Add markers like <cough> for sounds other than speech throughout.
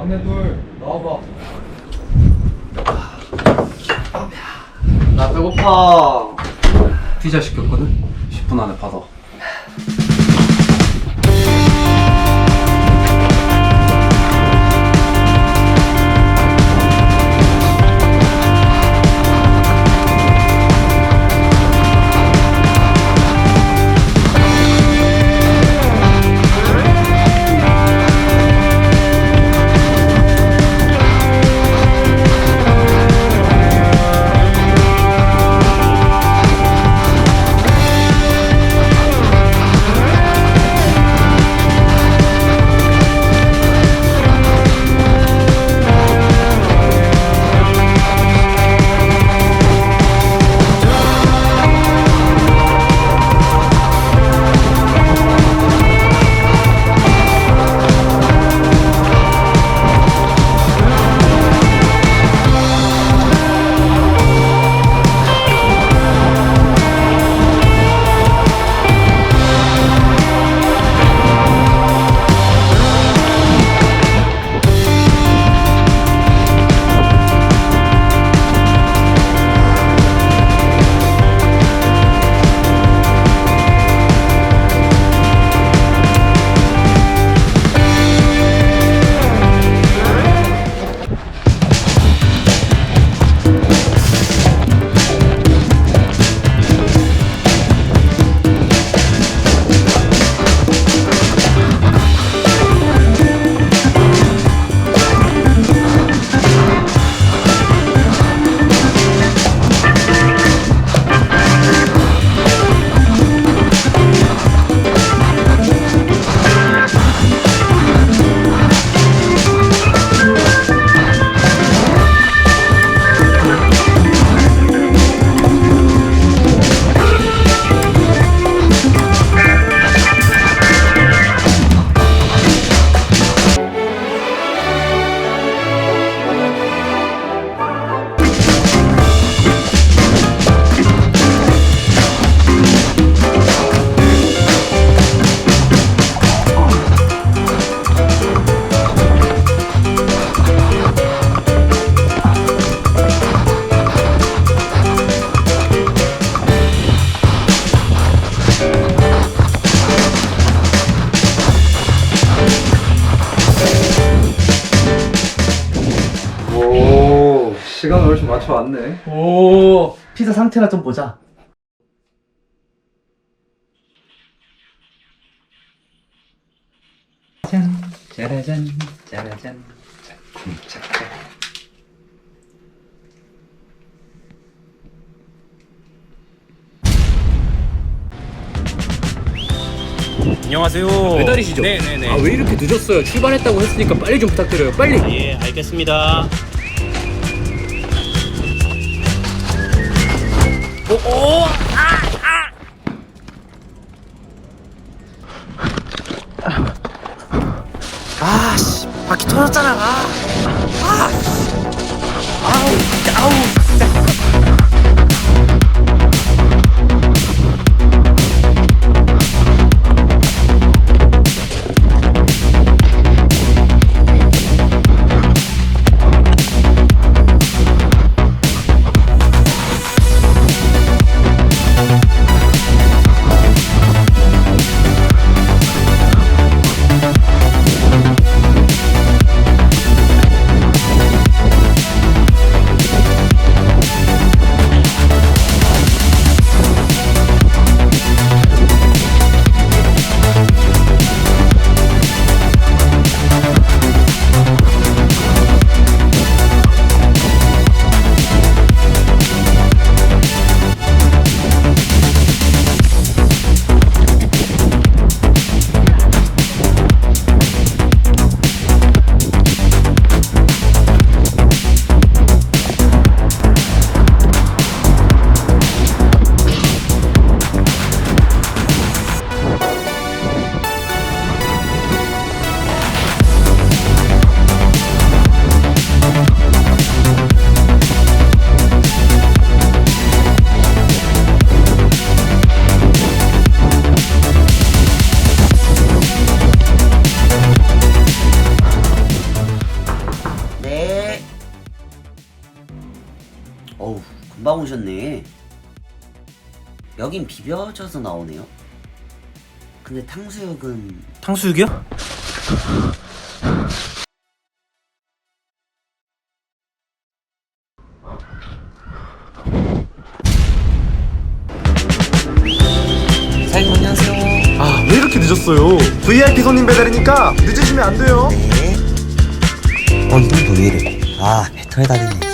막내 둘 나와봐. 나 배고파. 피자 시켰거든? 10분 안에 받아. 훨씬 맞춰왔네. 오 피자 상태나 좀 보자 짠, 짜라잔, 짜라잔, 쿵짝짝. 안녕하세요. 배달이시죠? 네네네. 아 왜 이렇게 늦었어요? 출발했다고 했으니까 빨리 좀 부탁드려요. 빨리. 아, 예, 알겠습니다. 아 씨 바퀴 터졌잖아 아, 아, 금방 오셨네. 여긴 비벼져서 나오네요. 근데 탕수육은 탕수육이요? 사장님 안녕하세요. 아, 왜 이렇게 늦었어요? VIP 손님 배달이니까 늦으시면 안 돼요. 네. 어 이건 왜 이래? 아 배터리 다니네.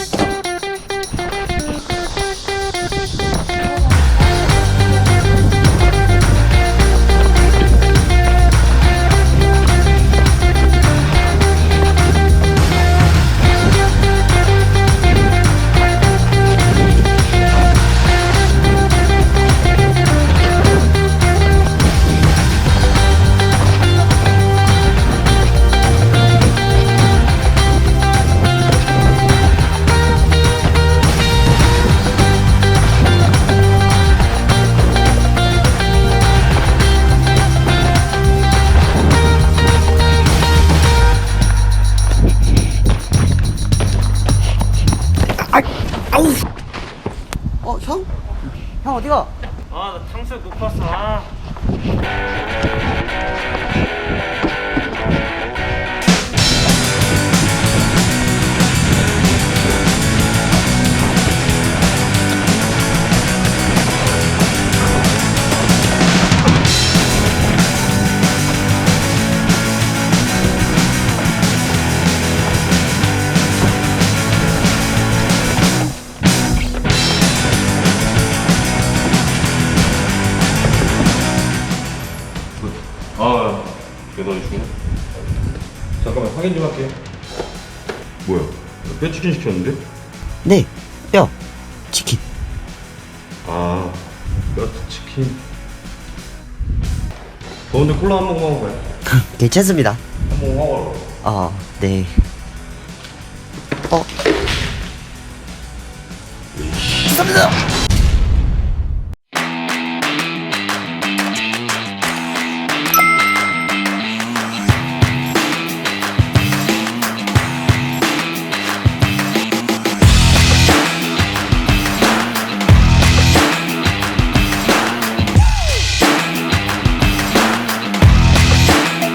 형? 형 어디가? 아, 나 탕수육 놓고 왔어. 아. 아, 보내주고 잠깐만 확인 좀 할게요 뭐야 뼈치킨 시켰는데? 네, 뼈, 치킨. 아 뼈치킨 더운데 콜라 한번 먹어봐요. <laughs> 괜찮습니다. 한 모금 하고 가요 아, 네. 어. 감사합니다.